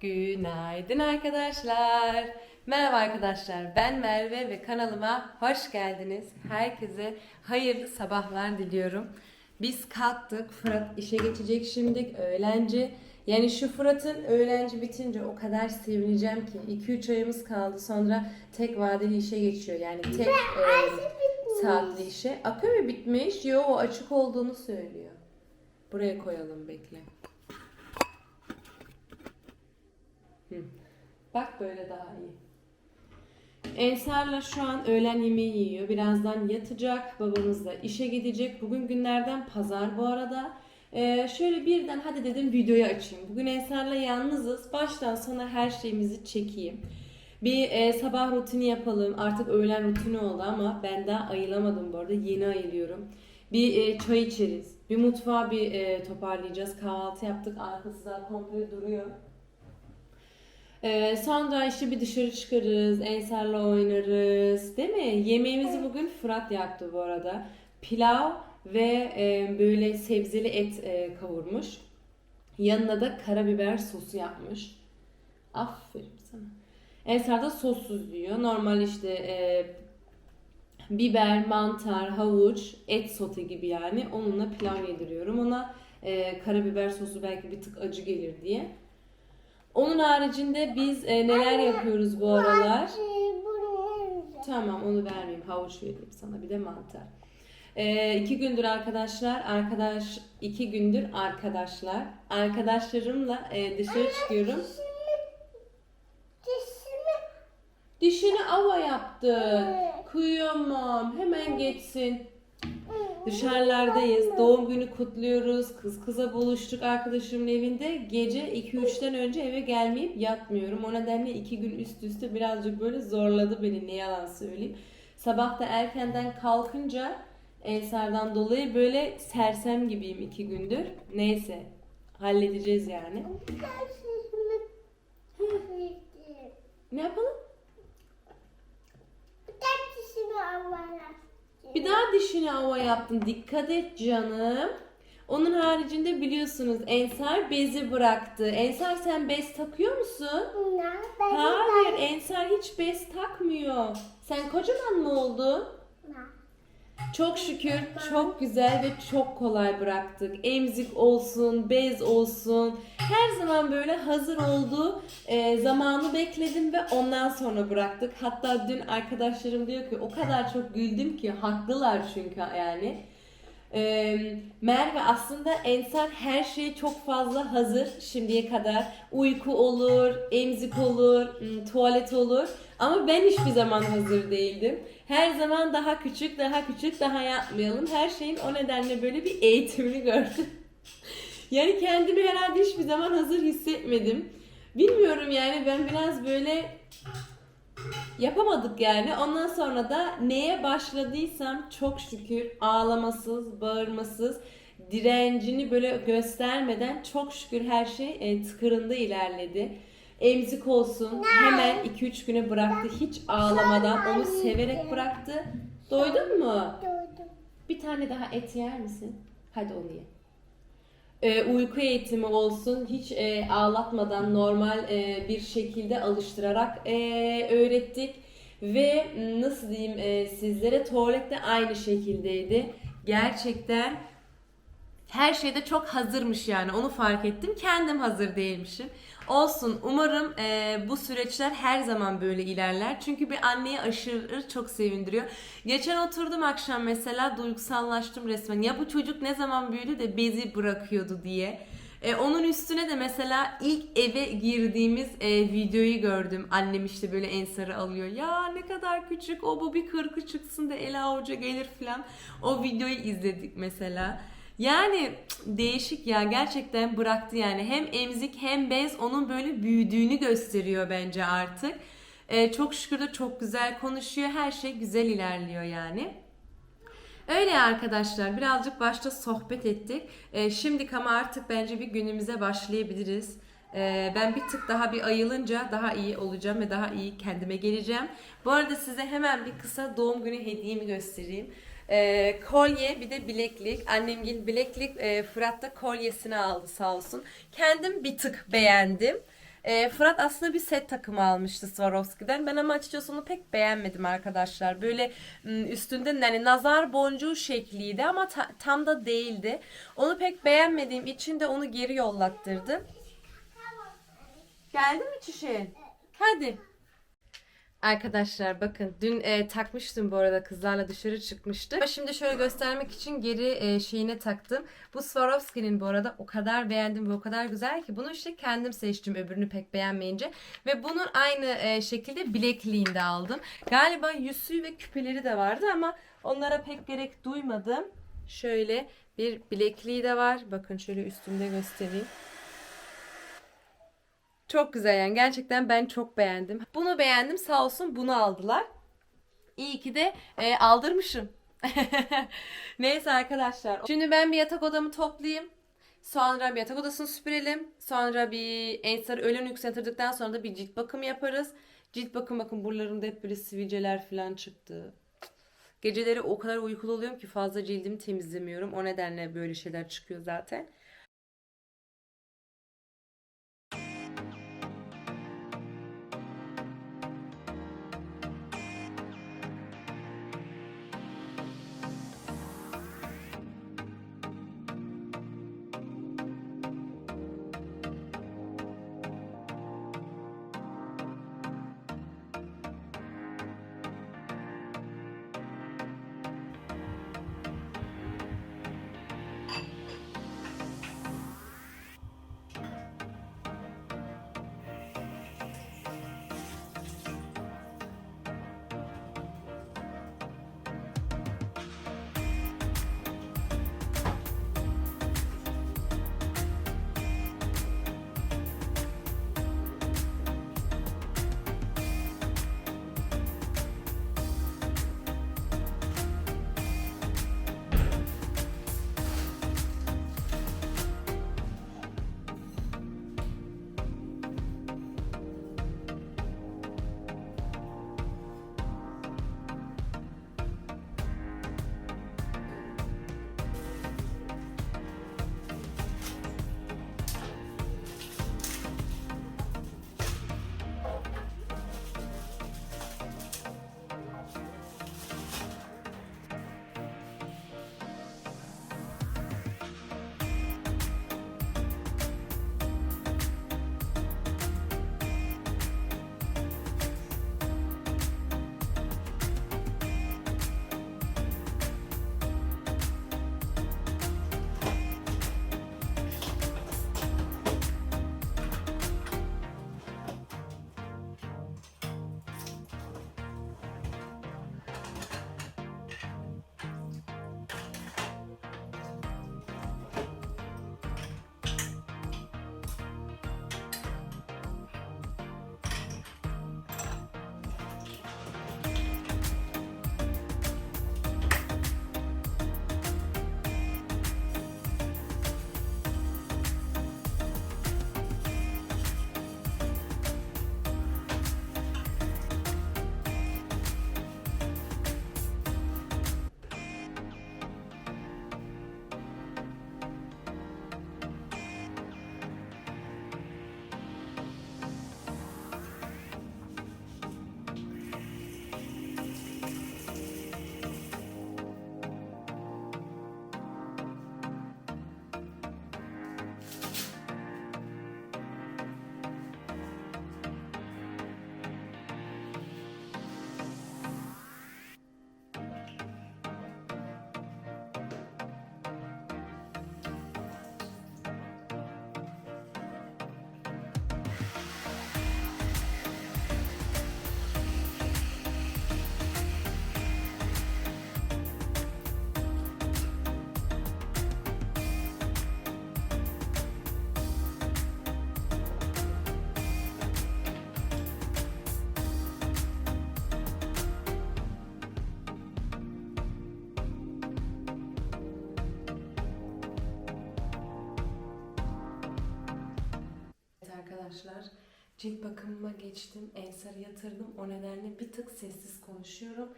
Günaydın arkadaşlar. Merhaba arkadaşlar. Ben Merve ve kanalıma hoş geldiniz. Herkese hayırlı sabahlar diliyorum. Biz kalktık. Fırat işe geçecek şimdi. Öğlenci. Yani şu Fırat'ın öğlenci bitince o kadar sevineceğim ki. 2-3 ayımız kaldı. Sonra tek vadeli işe geçiyor. Yani tek e, saatli işe. Akü mü bitmiş? Yo açık olduğunu söylüyor. Buraya koyalım bekle. Hı. Bak böyle daha iyi. Ensar'la şu an öğlen yemeği yiyor. Birazdan yatacak. Babamız da işe gidecek. Bugün günlerden pazar bu arada. Ee, şöyle birden hadi dedim videoyu açayım. Bugün Ensar'la yalnızız. Baştan sona her şeyimizi çekeyim. Bir e, sabah rutini yapalım. Artık öğlen rutini oldu ama ben daha ayılamadım bu arada. Yeni ayılıyorum. Bir e, çay içeriz. Bir mutfağı bir e, toparlayacağız. Kahvaltı yaptık. Arkası daha komple duruyor. Ee, sonra işte bir dışarı çıkarız, Ensar'la oynarız. Değil mi? Yemeğimizi bugün Fırat yaptı bu arada. Pilav ve e, böyle sebzeli et e, kavurmuş. Yanına da karabiber sosu yapmış. Aferin sana. Ensar da sossuz diyor. Normal işte e, biber, mantar, havuç, et sote gibi yani. Onunla pilav yediriyorum. Ona e, karabiber sosu belki bir tık acı gelir diye. Onun haricinde biz e, neler yapıyoruz bu aralar? Tamam onu vermeyeyim. Havuç vereyim sana. Bir de mantar. E, iki gündür arkadaşlar, arkadaş iki gündür arkadaşlar. Arkadaşlarımla e, dışarı çıkıyorum. Dişini ava yaptı. Kıyamam. Hemen geçsin. Dışarılardayız. Doğum günü kutluyoruz. Kız kıza buluştuk arkadaşımın evinde. Gece 2-3'ten önce eve gelmeyip yatmıyorum. O nedenle 2 gün üst üste birazcık böyle zorladı beni ne yalan söyleyeyim. Sabah da erkenden kalkınca Ensar'dan dolayı böyle sersem gibiyim 2 gündür. Neyse halledeceğiz yani. Ne yapalım? Bir daha dişini hava yaptın. Dikkat et canım. Onun haricinde biliyorsunuz Ensar bezi bıraktı. Ensar sen bez takıyor musun? Hayır Ensar hiç bez takmıyor. Sen kocaman mı oldun? Çok şükür çok güzel ve çok kolay bıraktık. Emzik olsun, bez olsun. Her zaman böyle hazır oldu. Ee, zamanı bekledim ve ondan sonra bıraktık. Hatta dün arkadaşlarım diyor ki o kadar çok güldüm ki haklılar çünkü yani. Ee, Merve aslında Ensar her şey çok fazla hazır şimdiye kadar. Uyku olur, emzik olur, tuvalet olur. Ama ben hiçbir zaman hazır değildim. Her zaman daha küçük, daha küçük, daha yapmayalım. Her şeyin o nedenle böyle bir eğitimini gördüm. yani kendimi herhalde hiçbir zaman hazır hissetmedim. Bilmiyorum yani ben biraz böyle yapamadık yani. Ondan sonra da neye başladıysam çok şükür ağlamasız, bağırmasız, direncini böyle göstermeden çok şükür her şey e, tıkırında ilerledi. Emzik olsun hemen 2-3 güne bıraktı hiç ağlamadan onu severek bıraktı. Doydun mu? Bir tane daha et yer misin? Hadi onu ye. Ee, uyku eğitimi olsun hiç e, ağlatmadan normal e, bir şekilde alıştırarak e, öğrettik. Ve nasıl diyeyim e, sizlere tuvalet de aynı şekildeydi. Gerçekten her şeyde çok hazırmış yani onu fark ettim. Kendim hazır değilmişim olsun umarım e, bu süreçler her zaman böyle ilerler çünkü bir anneyi aşırı çok sevindiriyor geçen oturdum akşam mesela duygusallaştım resmen ya bu çocuk ne zaman büyüdü de bezi bırakıyordu diye e, onun üstüne de mesela ilk eve girdiğimiz e, videoyu gördüm. Annem işte böyle ensarı alıyor. Ya ne kadar küçük o bu bir kırkı çıksın da el avuca gelir falan. O videoyu izledik mesela. Yani değişik ya gerçekten bıraktı yani. Hem emzik hem bez onun böyle büyüdüğünü gösteriyor bence artık. E, çok şükür de çok güzel konuşuyor. Her şey güzel ilerliyor yani. Öyle arkadaşlar birazcık başta sohbet ettik. Ee, şimdilik ama artık bence bir günümüze başlayabiliriz. Ee, ben bir tık daha bir ayılınca daha iyi olacağım ve daha iyi kendime geleceğim. Bu arada size hemen bir kısa doğum günü hediyemi göstereyim. Ee, kolye bir de bileklik. Annemgil bileklik e, Fırat da kolyesini aldı sağ olsun. Kendim bir tık beğendim. Ee, Fırat aslında bir set takımı almıştı Swarovski'den. Ben ama açıkçası onu pek beğenmedim arkadaşlar. Böyle üstünde yani nazar boncuğu şekliydi ama ta- tam da değildi. Onu pek beğenmediğim için de onu geri yollattırdım. Geldi mi çişin? Hadi. Arkadaşlar bakın dün e, takmıştım bu arada kızlarla dışarı çıkmıştık. Ama şimdi şöyle göstermek için geri e, şeyine taktım. Bu Swarovski'nin bu arada o kadar beğendim ve o kadar güzel ki bunu işte kendim seçtim öbürünü pek beğenmeyince. Ve bunun aynı e, şekilde bilekliğinde aldım. Galiba yüzüğü ve küpeleri de vardı ama onlara pek gerek duymadım. Şöyle bir bilekliği de var. Bakın şöyle üstümde göstereyim. Çok güzel yani gerçekten ben çok beğendim. Bunu beğendim sağ olsun bunu aldılar. İyi ki de e, aldırmışım. Neyse arkadaşlar. Şimdi ben bir yatak odamı toplayayım. Sonra bir yatak odasını süpürelim. Sonra bir ensarı öğlen yatırdıktan sonra da bir cilt bakımı yaparız. Cilt bakım bakın buralarımda hep böyle sivilceler falan çıktı. Geceleri o kadar uykulu oluyorum ki fazla cildimi temizlemiyorum. O nedenle böyle şeyler çıkıyor zaten. Arkadaşlar cilt bakımıma geçtim. Ensarı yatırdım. O nedenle bir tık sessiz konuşuyorum.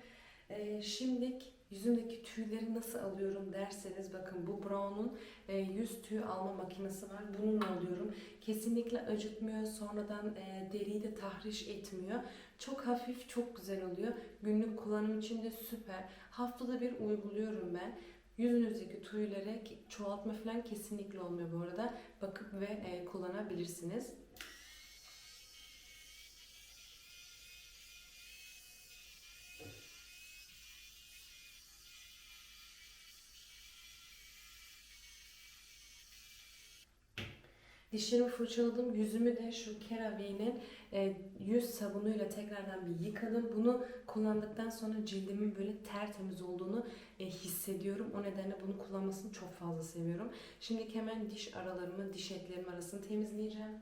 Ee, şimdilik yüzümdeki tüyleri nasıl alıyorum derseniz bakın bu Brown'un e, yüz tüy alma makinesi var. Bununla alıyorum. Kesinlikle acıtmıyor. Sonradan e, deriyi de tahriş etmiyor. Çok hafif, çok güzel oluyor. Günlük kullanım için de süper. Haftada bir uyguluyorum ben. Yüzünüzdeki tüylere çoğaltma falan kesinlikle olmuyor bu arada. Bakıp ve e, kullanabilirsiniz. Dişlerimi fırçaladım. Yüzümü de şu CeraVe'nin e, yüz sabunuyla tekrardan bir yıkadım. Bunu kullandıktan sonra cildimin böyle tertemiz olduğunu e, hissediyorum. O nedenle bunu kullanmasını çok fazla seviyorum. Şimdi hemen diş aralarımı, diş etlerim arasını temizleyeceğim.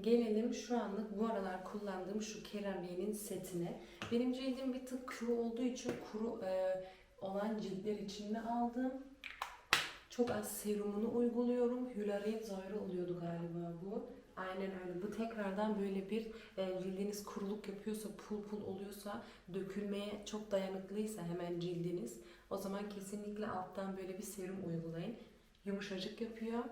Gelelim şu anlık bu aralar kullandığım şu CeraVe'nin setine. Benim cildim bir tık kuru olduğu için kuru e, olan ciltler için de aldım. Çok az serumunu uyguluyorum. Hyaluron Zoyra oluyordu galiba bu. Aynen öyle. Bu tekrardan böyle bir e, cildiniz kuruluk yapıyorsa, pul pul oluyorsa, dökülmeye çok dayanıklıysa hemen cildiniz. O zaman kesinlikle alttan böyle bir serum uygulayın. Yumuşacık yapıyor.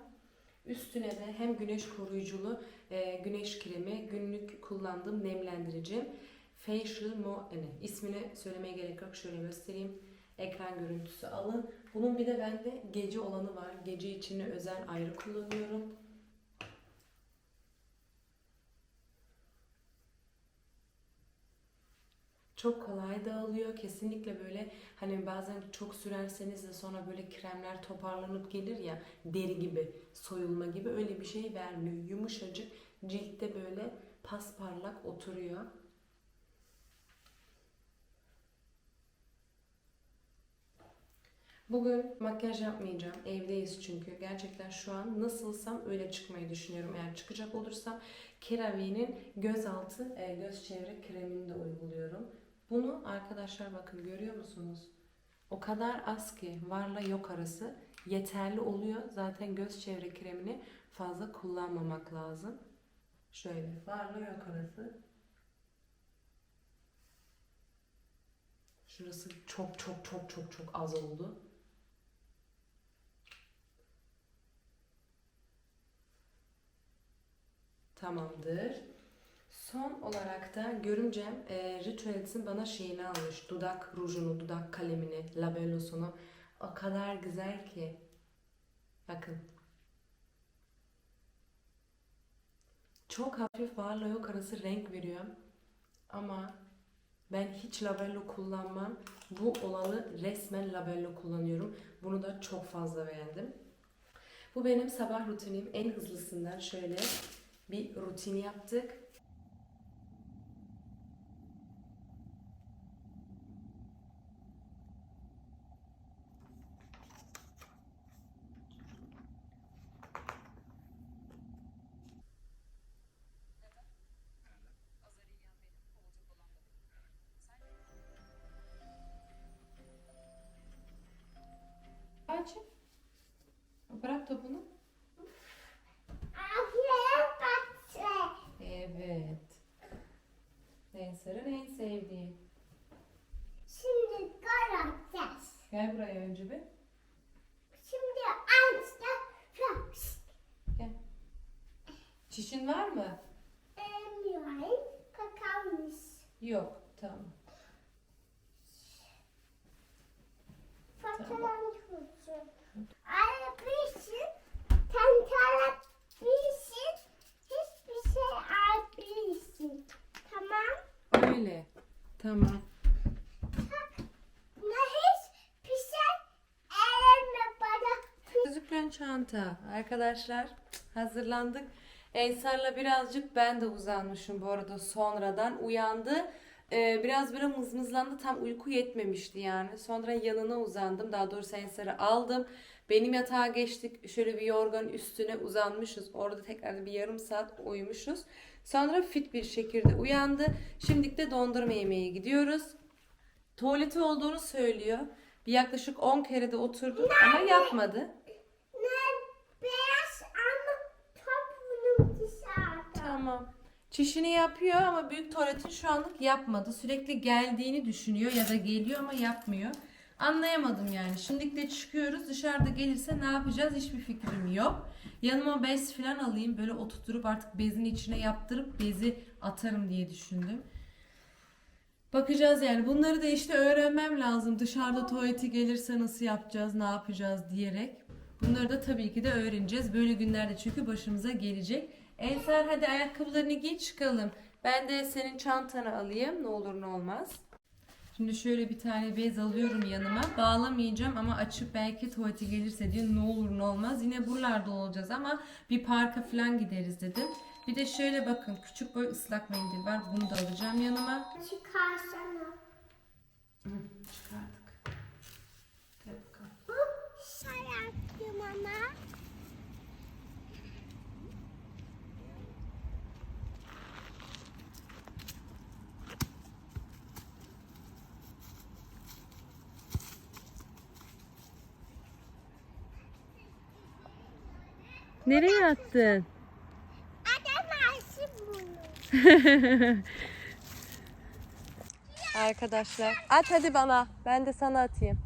Üstüne de hem güneş koruyuculu e, güneş kremi, günlük kullandığım nemlendirici. Facial Mo, yani ismini söylemeye gerek yok. Şöyle göstereyim. Ekran görüntüsü alın. Bunun bir de bende gece olanı var. Gece içini özel ayrı kullanıyorum. Çok kolay dağılıyor. Kesinlikle böyle hani bazen çok sürerseniz de sonra böyle kremler toparlanıp gelir ya deri gibi, soyulma gibi öyle bir şey vermiyor. Yumuşacık ciltte böyle pasparlak oturuyor. Bugün makyaj yapmayacağım. Evdeyiz çünkü. Gerçekten şu an nasılsam öyle çıkmayı düşünüyorum. Eğer çıkacak olursam CeraVe'nin gözaltı e, göz çevre kremini de uyguluyorum. Bunu arkadaşlar bakın görüyor musunuz? O kadar az ki varla yok arası yeterli oluyor. Zaten göz çevre kremini fazla kullanmamak lazım. Şöyle varla yok arası. Şurası çok çok çok çok çok az oldu. Tamamdır. Son olarak da görümcem e, Rituals'in bana şeyini almış. Dudak rujunu, dudak kalemini, labellosunu. O kadar güzel ki. Bakın. Çok hafif varla yok arası renk veriyor. Ama ben hiç labello kullanmam. Bu olanı resmen labello kullanıyorum. Bunu da çok fazla beğendim. Bu benim sabah rutinim. En hızlısından şöyle bir rutin yaptık. Önce bir. Şimdi ağaçta Gel. Çişin var mı? emniyorum kakaomuş. Yok. Tamam. Fotoğraf tutsun. Alabilirsin. Tentara bilirsin. Hiçbir şey alabilirsin. Tamam. Öyle. Tamam. Buna hiçbir şey eleme bana. Gözüklen çanta. Arkadaşlar hazırlandık. Ensar'la birazcık ben de uzanmışım bu arada sonradan. Uyandı. Ee, biraz böyle mızmızlandı. Tam uyku yetmemişti yani. Sonra yanına uzandım. Daha doğrusu Ensar'ı aldım. Benim yatağa geçtik. Şöyle bir yorgan üstüne uzanmışız. Orada tekrar bir yarım saat uyumuşuz. Sonra fit bir şekilde uyandı. Şimdi de dondurma yemeye gidiyoruz. Tuvaleti olduğunu söylüyor. Bir yaklaşık 10 kere de oturdu ama yapmadı. Ne beyaz ama top bunun dışarıda. Tamam. Çişini yapıyor ama büyük tuvaletin şu anlık yapmadı. Sürekli geldiğini düşünüyor ya da geliyor ama yapmıyor. Anlayamadım yani. Şimdilik de çıkıyoruz. Dışarıda gelirse ne yapacağız hiçbir fikrim yok. Yanıma bez falan alayım. Böyle oturtup artık bezin içine yaptırıp bezi atarım diye düşündüm. Bakacağız yani. Bunları da işte öğrenmem lazım. Dışarıda tuvaleti gelirse nasıl yapacağız, ne yapacağız diyerek. Bunları da tabii ki de öğreneceğiz. Böyle günlerde çünkü başımıza gelecek. Ensar hadi ayakkabılarını giy çıkalım. Ben de senin çantanı alayım. Ne olur ne olmaz. Şimdi şöyle bir tane bez alıyorum yanıma. Bağlamayacağım ama açıp belki tuvalete gelirse diye ne olur ne olmaz. Yine buralarda olacağız ama bir parka falan gideriz dedim. Bir de şöyle bakın küçük boy ıslak mendil var. Bunu da alacağım yanıma. Çıkarsana. Hı, çıkardık. Gel bakalım. Bu şey yaptım ama. Nereye attın? Arkadaşlar at hadi bana. Ben de sana atayım.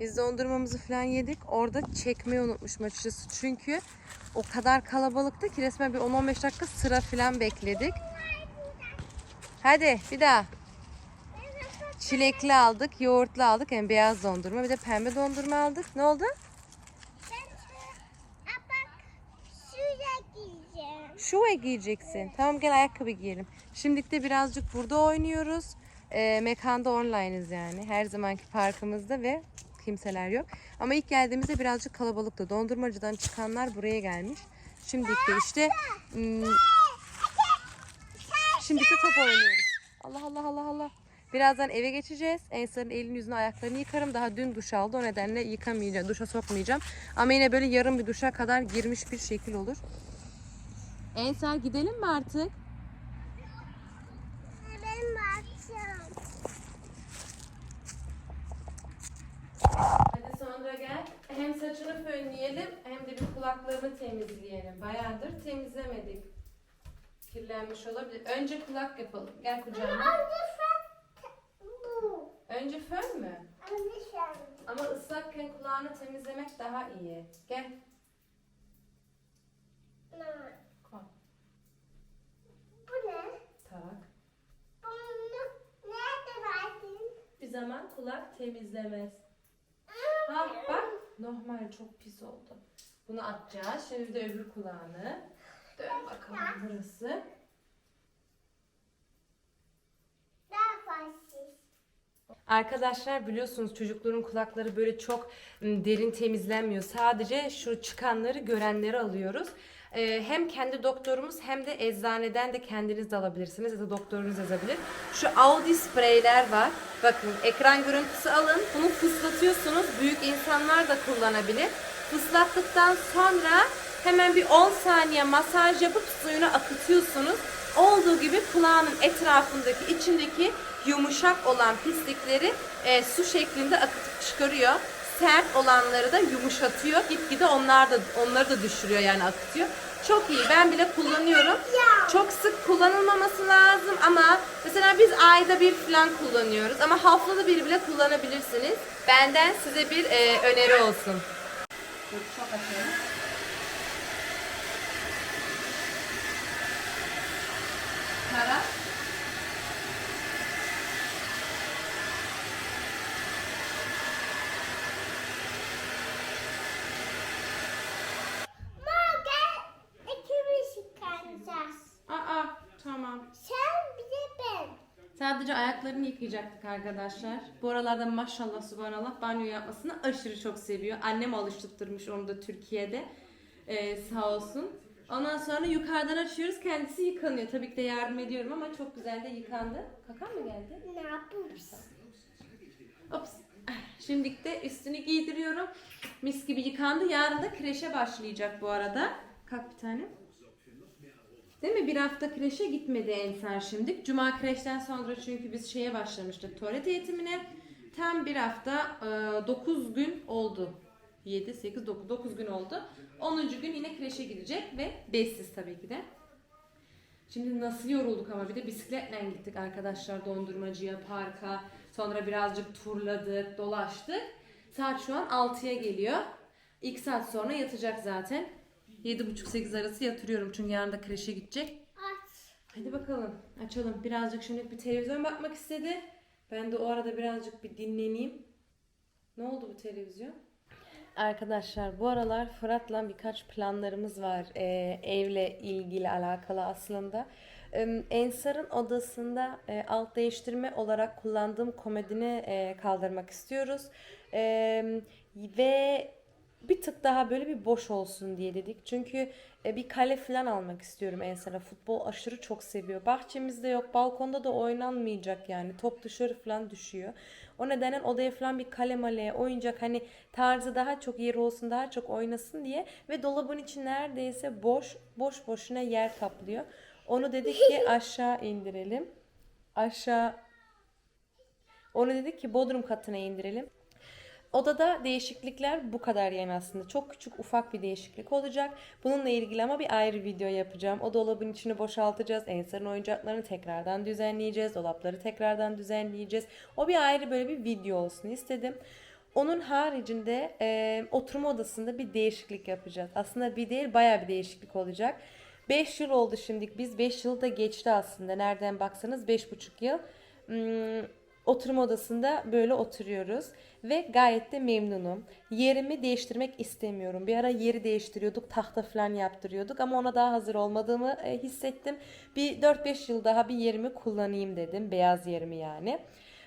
Biz dondurmamızı falan yedik. Orada çekmeyi unutmuşum açıkçası. Çünkü o kadar kalabalıktı ki resmen bir 10-15 dakika sıra falan bekledik. Hadi bir daha. Çilekli aldık, yoğurtlu aldık. Yani beyaz dondurma. Bir de pembe dondurma aldık. Ne oldu? Ben şu- Aa, bak şuraya Şu giyeceksin. Tamam gel ayakkabı giyelim. Şimdilik de birazcık burada oynuyoruz. Ee, mekanda online'ız yani. Her zamanki parkımızda ve kimseler yok. Ama ilk geldiğimizde birazcık kalabalıktı. Dondurmacıdan çıkanlar buraya gelmiş. Şimdilik de işte hmm, şimdilik de top oynuyoruz. Allah Allah Allah Allah. Birazdan eve geçeceğiz. Ensar'ın elini yüzünü ayaklarını yıkarım. Daha dün duş aldı. O nedenle yıkamayacağım. Duşa sokmayacağım. Ama yine böyle yarım bir duşa kadar girmiş bir şekil olur. Ensar gidelim mi artık? Benim açım. Hadi sonra gel. Hem saçını fönleyelim hem de bir kulaklarını temizleyelim. Bayağıdır temizlemedik. Kirlenmiş olabilir. Önce kulak yapalım. Gel kucağıma. Önce sen bu. Önce fön mü? Önce sen. Ama ıslakken kulağını temizlemek daha iyi. Gel. Ne? Tak. Bunu nerede verdin? Bir zaman kulak temizlemez. Ha bak. Normal çok pis oldu. Bunu atacağız. Şimdi de öbür kulağını. Dön bakalım burası. Arkadaşlar biliyorsunuz çocukların kulakları böyle çok m, derin temizlenmiyor. Sadece şu çıkanları görenleri alıyoruz. Ee, hem kendi doktorumuz hem de eczaneden de kendiniz de alabilirsiniz ya da doktorunuz yazabilir. Şu Audi spreyler var. Bakın ekran görüntüsü alın. Bunu fıslatıyorsunuz. Büyük insanlar da kullanabilir. Fıslattıktan sonra hemen bir 10 saniye masaj yapıp suyunu akıtıyorsunuz. Olduğu gibi kulağının etrafındaki içindeki yumuşak olan pislikleri e, su şeklinde akıtıp çıkarıyor. Sert olanları da yumuşatıyor. Gitgide onlar da onları da düşürüyor yani akıtıyor. Çok iyi. Ben bile kullanıyorum. Çok sık kullanılmaması lazım ama mesela biz ayda bir falan kullanıyoruz ama haftada bir bile kullanabilirsiniz. Benden size bir e, öneri olsun. Çok açıyorum. Kara. Ma gel ikimiz yıkanacağız. Aa tamam. Sen bir de ben. Sadece ayaklarını yıkayacaktık arkadaşlar. Bu aralarda maşallah subhanallah banyo yapmasını aşırı çok seviyor. Annem alıştırmış onu da Türkiye'de. Ee, sağ olsun. Ondan sonra yukarıdan açıyoruz. Kendisi yıkanıyor. Tabii ki de yardım ediyorum ama çok güzel de yıkandı. Kakan mı geldi? Ne yapıyorsun? Ops. Şimdilik de üstünü giydiriyorum. Mis gibi yıkandı. Yarın da kreşe başlayacak bu arada. Kalk bir tane. Değil mi? Bir hafta kreşe gitmedi Ensar şimdi. Cuma kreşten sonra çünkü biz şeye başlamıştık tuvalet eğitimine. Tam bir hafta 9 gün oldu. 7, 8, 9, 9 gün oldu. 10. gün yine kreşe gidecek ve bezsiz tabii ki de. Şimdi nasıl yorulduk ama bir de bisikletle gittik arkadaşlar dondurmacıya, parka. Sonra birazcık turladık, dolaştık. Saat şu an 6'ya geliyor. İlk saat sonra yatacak zaten. 7.30-8 arası yatırıyorum çünkü yarın da kreşe gidecek. Aç. Hadi bakalım açalım. Birazcık şimdi bir televizyon bakmak istedi. Ben de o arada birazcık bir dinleneyim. Ne oldu bu televizyon? Arkadaşlar bu aralar Fırat'la birkaç planlarımız var ee, evle ilgili alakalı aslında. Ee, Ensar'ın odasında e, alt değiştirme olarak kullandığım komodini e, kaldırmak istiyoruz. Ee, ve bir tık daha böyle bir boş olsun diye dedik. Çünkü e, bir kale falan almak istiyorum Ensar'a. Futbol aşırı çok seviyor. Bahçemizde yok, balkonda da oynanmayacak yani. Top dışarı falan düşüyor. O nedenle odaya falan bir kale male, oyuncak hani tarzı daha çok yeri olsun, daha çok oynasın diye. Ve dolabın içi neredeyse boş, boş boşuna yer kaplıyor. Onu dedik ki aşağı indirelim. Aşağı onu dedik ki bodrum katına indirelim. Odada değişiklikler bu kadar yani aslında. Çok küçük ufak bir değişiklik olacak. Bununla ilgili ama bir ayrı video yapacağım. O dolabın içini boşaltacağız. Ensar'ın oyuncaklarını tekrardan düzenleyeceğiz. Dolapları tekrardan düzenleyeceğiz. O bir ayrı böyle bir video olsun istedim. Onun haricinde e, oturma odasında bir değişiklik yapacağız. Aslında bir değil bayağı bir değişiklik olacak. 5 yıl oldu şimdi. Biz 5 yıl da geçti aslında. Nereden baksanız 5,5 yıl. Hmm, oturma odasında böyle oturuyoruz ve gayet de memnunum. Yerimi değiştirmek istemiyorum. Bir ara yeri değiştiriyorduk, tahta falan yaptırıyorduk ama ona daha hazır olmadığımı e, hissettim. Bir 4-5 yıl daha bir yerimi kullanayım dedim, beyaz yerimi yani.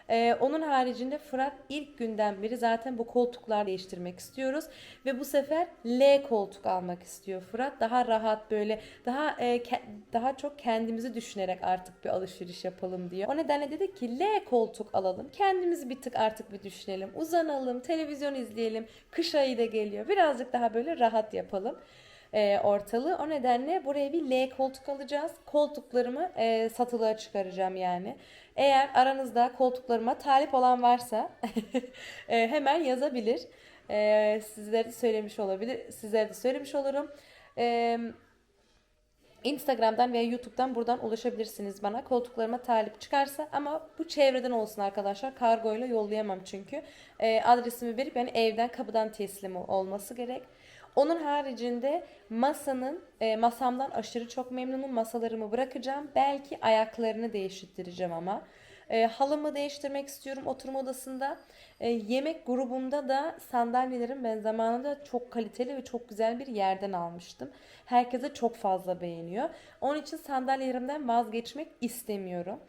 Ee, onun haricinde Fırat ilk günden beri zaten bu koltuklar değiştirmek istiyoruz ve bu sefer L koltuk almak istiyor Fırat. Daha rahat böyle daha e, daha çok kendimizi düşünerek artık bir alışveriş yapalım diyor. O nedenle dedik ki L koltuk alalım. Kendimizi bir tık artık bir düşünelim. Uzanalım, televizyon izleyelim. Kış ayı da geliyor. Birazcık daha böyle rahat yapalım e, ortalığı. O nedenle buraya bir L koltuk alacağız. Koltuklarımı e, satılığa çıkaracağım yani. Eğer aranızda koltuklarıma talip olan varsa e, hemen yazabilir. E, sizlere de söylemiş olabilir. Sizlere de söylemiş olurum. E, Instagram'dan veya YouTube'dan buradan ulaşabilirsiniz bana. Koltuklarıma talip çıkarsa ama bu çevreden olsun arkadaşlar. Kargoyla yollayamam çünkü. E, adresimi verip yani evden kapıdan teslim olması gerek. Onun haricinde masanın e, masamdan aşırı çok memnunum. Masalarımı bırakacağım. Belki ayaklarını değiştireceğim ama. E, halımı değiştirmek istiyorum oturma odasında. E, yemek grubunda da sandalyelerim ben zamanında çok kaliteli ve çok güzel bir yerden almıştım. Herkese çok fazla beğeniyor. Onun için sandalyelerimden vazgeçmek istemiyorum.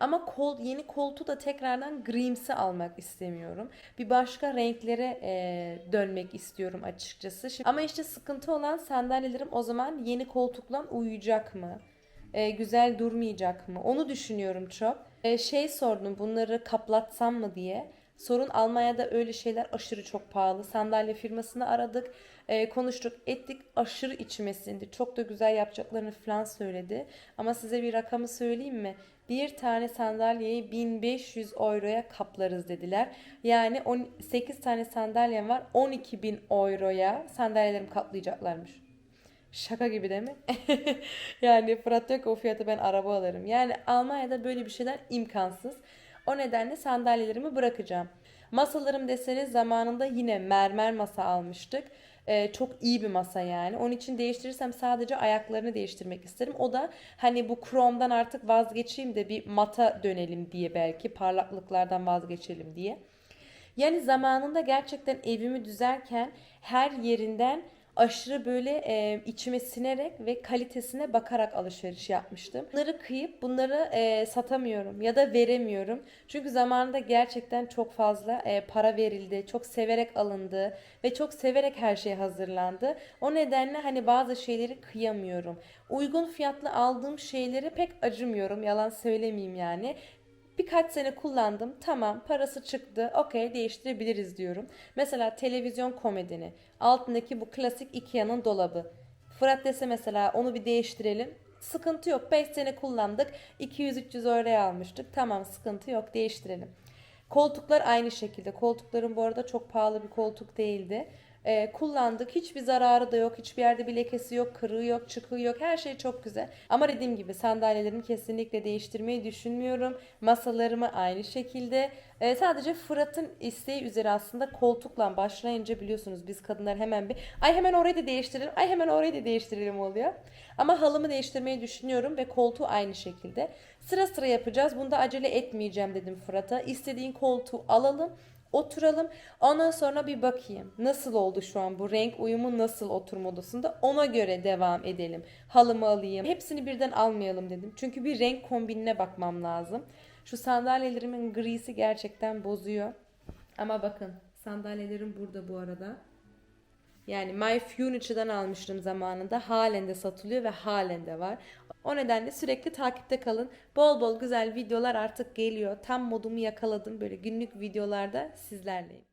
Ama kol, yeni koltuğu da tekrardan grimsi almak istemiyorum. Bir başka renklere e, dönmek istiyorum açıkçası. Şimdi, ama işte sıkıntı olan sandalyelerim o zaman yeni koltukla uyuyacak mı? E, güzel durmayacak mı? Onu düşünüyorum çok. E, şey sordum bunları kaplatsam mı diye. Sorun Almanya'da öyle şeyler aşırı çok pahalı. Sandalye firmasını aradık, e, konuştuk, ettik. Aşırı içime sindi. Çok da güzel yapacaklarını falan söyledi. Ama size bir rakamı söyleyeyim mi? Bir tane sandalyeyi 1500 euroya kaplarız dediler. Yani 8 tane sandalyem var. 12.000 euroya sandalyelerimi kaplayacaklarmış. Şaka gibi değil mi? yani Fırat diyor ki o fiyatı ben araba alırım. Yani Almanya'da böyle bir şeyler imkansız. O nedenle sandalyelerimi bırakacağım. Masalarım deseniz zamanında yine mermer masa almıştık. Ee, çok iyi bir masa yani. Onun için değiştirirsem sadece ayaklarını değiştirmek isterim. O da hani bu kromdan artık vazgeçeyim de bir mata dönelim diye belki parlaklıklardan vazgeçelim diye. Yani zamanında gerçekten evimi düzerken her yerinden aşırı böyle e, içime sinerek ve kalitesine bakarak alışveriş yapmıştım. Bunları kıyıp bunları e, satamıyorum ya da veremiyorum. Çünkü zamanında gerçekten çok fazla e, para verildi, çok severek alındı ve çok severek her şey hazırlandı. O nedenle hani bazı şeyleri kıyamıyorum. Uygun fiyatlı aldığım şeyleri pek acımıyorum. Yalan söylemeyeyim yani. Birkaç sene kullandım. Tamam parası çıktı. Okey değiştirebiliriz diyorum. Mesela televizyon komedini. Altındaki bu klasik Ikea'nın dolabı. Fırat dese mesela onu bir değiştirelim. Sıkıntı yok. 5 sene kullandık. 200-300 euroya almıştık. Tamam sıkıntı yok değiştirelim. Koltuklar aynı şekilde. Koltuklarım bu arada çok pahalı bir koltuk değildi. Ee, kullandık. Hiçbir zararı da yok. Hiçbir yerde bir lekesi yok, kırığı yok, çıkığı yok. Her şey çok güzel. Ama dediğim gibi sandalyelerimi kesinlikle değiştirmeyi düşünmüyorum. Masalarımı aynı şekilde. Ee, sadece Fırat'ın isteği üzere aslında koltukla başlayınca biliyorsunuz biz kadınlar hemen bir ay hemen orayı da değiştirelim, ay hemen orayı da değiştirelim oluyor. Ama halımı değiştirmeyi düşünüyorum ve koltuğu aynı şekilde. Sıra sıra yapacağız. Bunda acele etmeyeceğim dedim Fırat'a. İstediğin koltuğu alalım. Oturalım. Ondan sonra bir bakayım. Nasıl oldu şu an bu renk uyumu nasıl oturma odasında? Ona göre devam edelim. Halımı alayım. Hepsini birden almayalım dedim. Çünkü bir renk kombinine bakmam lazım. Şu sandalyelerimin grisi gerçekten bozuyor. Ama bakın sandalyelerim burada bu arada. Yani My Furniture'dan almıştım zamanında. Halen de satılıyor ve halen de var. O nedenle sürekli takipte kalın. Bol bol güzel videolar artık geliyor. Tam modumu yakaladım. Böyle günlük videolarda sizlerleyim.